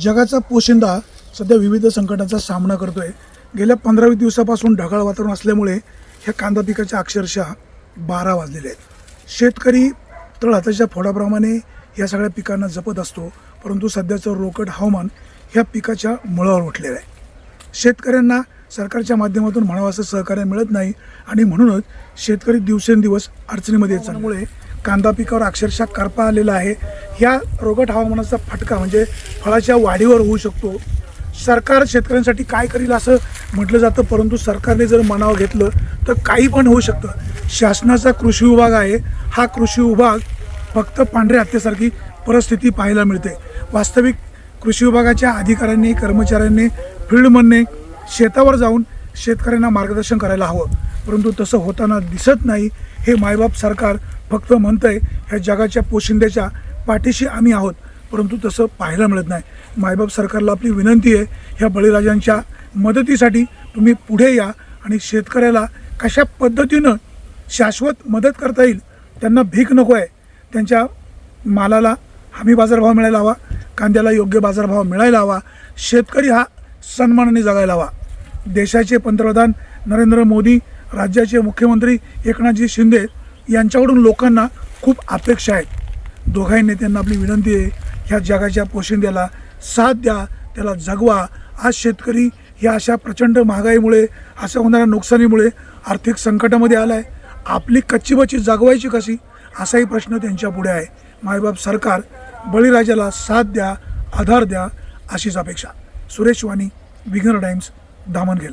जगाचा पोशिंदा सध्या विविध संकटांचा सामना करतोय. गेल्या पंधरावी दिवसापासून ढगाळ वातावरण असल्यामुळे ह्या कांदा पिकाच्या अक्षरशः बारा वाजलेले आहेत. शेतकरी तळहाताच्या फोडाप्रमाणे या सगळ्या पिकांना जपत असतो परंतु सध्याचं रोकड हवामान ह्या पिकाच्या मुळावर उठलेलं आहे. शेतकऱ्यांना सरकारच्या माध्यमातून म्हणावं असं सहकार्य मिळत नाही आणि म्हणूनच शेतकरी दिवसेंदिवस अडचणीमध्ये येत कांदा पिकावर अक्षरशः करपा आलेला आहे. ह्या रोगट हवामानाचा फटका म्हणजे फळाच्या वाढीवर होऊ शकतो. सरकार शेतकऱ्यांसाठी काय करील असं म्हटलं जातं परंतु सरकारने जर मनावर घेतलं तर काही पण होऊ शकतं. शासनाचा कृषी विभाग आहे. हा कृषी विभाग फक्त पांढऱ्या हत्येसारखी परिस्थिती पाहायला मिळते. वास्तविक कृषी विभागाच्या अधिकाऱ्यांनी कर्मचाऱ्यांनी फील्डमधने शेतावर जाऊन शेतकऱ्यांना मार्गदर्शन करायला हवं. परंतु तसं होताना दिसत नाही. हे मायबाप सरकार फक्त म्हणतंय ह्या जगाच्या पोशिंद्याच्या पाठीशी आम्ही आहोत. परंतु तसं पाहायला मिळत नाही. मायबाप सरकारला आपली विनंती आहे ह्या बळीराजांच्या मदतीसाठी तुम्ही पुढे या आणि शेतकऱ्याला कशा पद्धतीनं शाश्वत मदत करता येईल त्यांना भीक नको आहे. त्यांच्या मालाला हमी बाजारभाव मिळायला हवा कांद्याला योग्य बाजारभाव मिळायला हवा शेतकरी हा सन्मानाने जगायला हवा. देशाचे पंतप्रधान नरेंद्र मोदी राज्याचे मुख्यमंत्री एकनाथजी शिंदे यांच्याकडून लोकांना खूप अपेक्षा आहेत. दोघाही नेत्यांना आपली विनंती आहे ह्या जगाच्या पोशिंद्याला साथ द्या त्याला जगवा. आज शेतकरी ह्या अशा प्रचंड महागाईमुळे अशा होणाऱ्या नुकसानीमुळे आर्थिक संकटामध्ये आला आहे आपली कच्ची बची जगवायची कशी? असाही प्रश्न त्यांच्या पुढे आहे. मायबाप सरकार बळीराजाला साथ द्या आधार द्या अशीच अपेक्षा. सुरेश वाणी विघ्नर टाइम्स दामनगेल